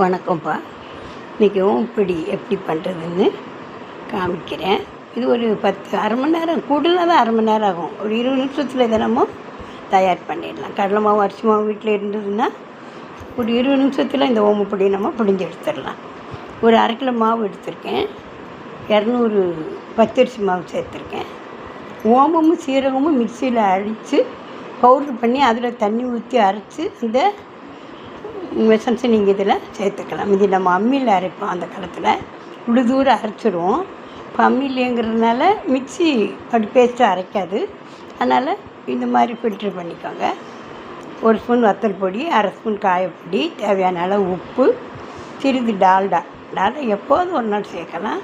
வணக்கம்ப்பா. இன்றைக்கி ஓம்படி எப்படி பண்ணுறதுன்னு காமிக்கிறேன். இது ஒரு பத்து அரை மணி நேரம் கூடுதலாக தான் அரை மணி நேரம் ஆகும். ஒரு இருபது நிமிஷத்தில் தினமும் தயார் பண்ணிடலாம். கடலை மாவு அரிசி மாவு வீட்டில் இருந்ததுன்னா ஒரு இருபது நிமிஷத்தில் இந்த ஓமப்பொடியை நம்ம பிடிஞ்சு எடுத்துடலாம். ஒரு அரை கிலோ மாவு எடுத்திருக்கேன். இரநூறு பச்சரிசி மாவு சேர்த்துருக்கேன். ஓமமும் சீரகமும் மிக்சியில் அடித்து பவுட்ரு பண்ணி அதில் தண்ணி ஊற்றி அரைச்சி அந்த எசன்ஸை நீங்கள் இதில் சேர்த்துக்கலாம். இது நம்ம அம்மியில் அரைப்போம் அந்த காலத்தில். உழுதூர அரைச்சிடுவோம் இப்போ அம்மிலேங்கிறதுனால மிக்ஸி அப்படி பேஸ்ட்டாக அரைக்காது. அதனால் இந்த மாதிரி ஃபில்ட்ரு பண்ணிக்கோங்க. ஒரு ஸ்பூன் வத்தல் பொடி அரை ஸ்பூன் காயப்பொடி தேவையான அளவு உப்பு சிறிது டால்டா. டால்டா எப்போதும் ஒரு நாள் சேர்க்கலாம்.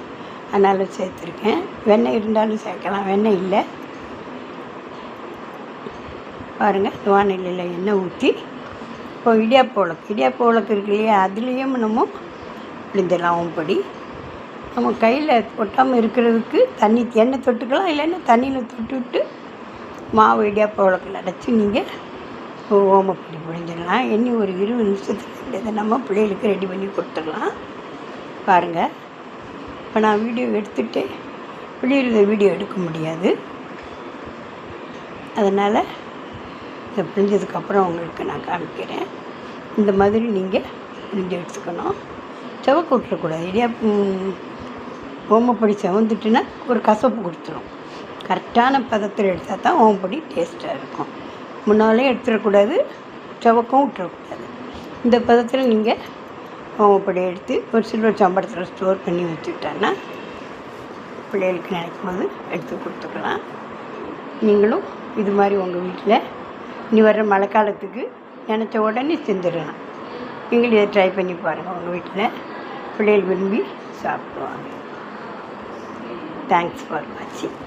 அதனால் சேர்த்துருக்கேன். வெண்ணெய் இருந்தாலும் சேர்க்கலாம். வெண்ணெய் இல்லை. பாருங்கள் வானிலையில் எண்ணெய் ஊற்றி இப்போ இடியாப்ப உலக்கு இடியாப்ப உலக்கு இருக்கு இல்லையா அதுலேயும் நம்ம விழுந்துடலாம் ஓம்படி நம்ம கையில் ஒட்டாமல் இருக்கிறதுக்கு தண்ணி எண்ணெய் தொட்டுக்கலாம் இல்லைன்னா தண்ணியில் தொட்டு விட்டு மாவு இடியாப்ப உலக்கில் அடைச்சி நீங்கள் ஓமப்படி பிழிஞ்சிடலாம் எண்ணி ஒரு இருபது நிமிஷத்துக்கு இதை நம்ம பிள்ளைகளுக்கு ரெடி பண்ணி கொடுத்துடலாம். பாருங்கள் இப்போ நான் வீடியோ எடுத்துகிட்டு வெளியில் வீடியோ எடுக்க முடியாது. அதனால் இதை பிழிஞ்சதுக்கப்புறம் உங்களுக்கு நான் காமிக்கிறேன். இந்த மாதிரி நீங்கள் பிழிஞ்சு எடுத்துக்கணும். செவக்கு விட்டுறக்கூடாது இடியாப்பம் ஓமப்பொடி செவந்துட்டுன்னா ஒரு கசப்பு கொடுத்துரும். கரெக்டான பதத்தில் எடுத்தால் தான் ஓமப்பொடி டேஸ்ட்டாக இருக்கும். முன்னாலே எடுத்துடக்கூடாது செவக்கும் விட்டுறக்கூடாது இந்த பதத்தில் நீங்கள் ஓமப்பொடி எடுத்து ஒரு சில்வர் சம்பளத்தில் ஸ்டோர் பண்ணி வச்சுக்கிட்டோன்னா பிள்ளைகளுக்கு நினைக்கும் போது எடுத்து கொடுத்துக்கலாம். நீங்களும் இது மாதிரி உங்கள் வீட்டில் இனி வர்ற மழை காலத்துக்கு நினச்ச உடனே செஞ்சிடலாம். நீங்களும் இதை ட்ரை பண்ணி பாருங்கள் உங்கள் வீட்டில் பிள்ளைகள் விரும்பி சாப்பிடுவாங்க. தேங்க்ஸ் ஃபார் வாட்சிங்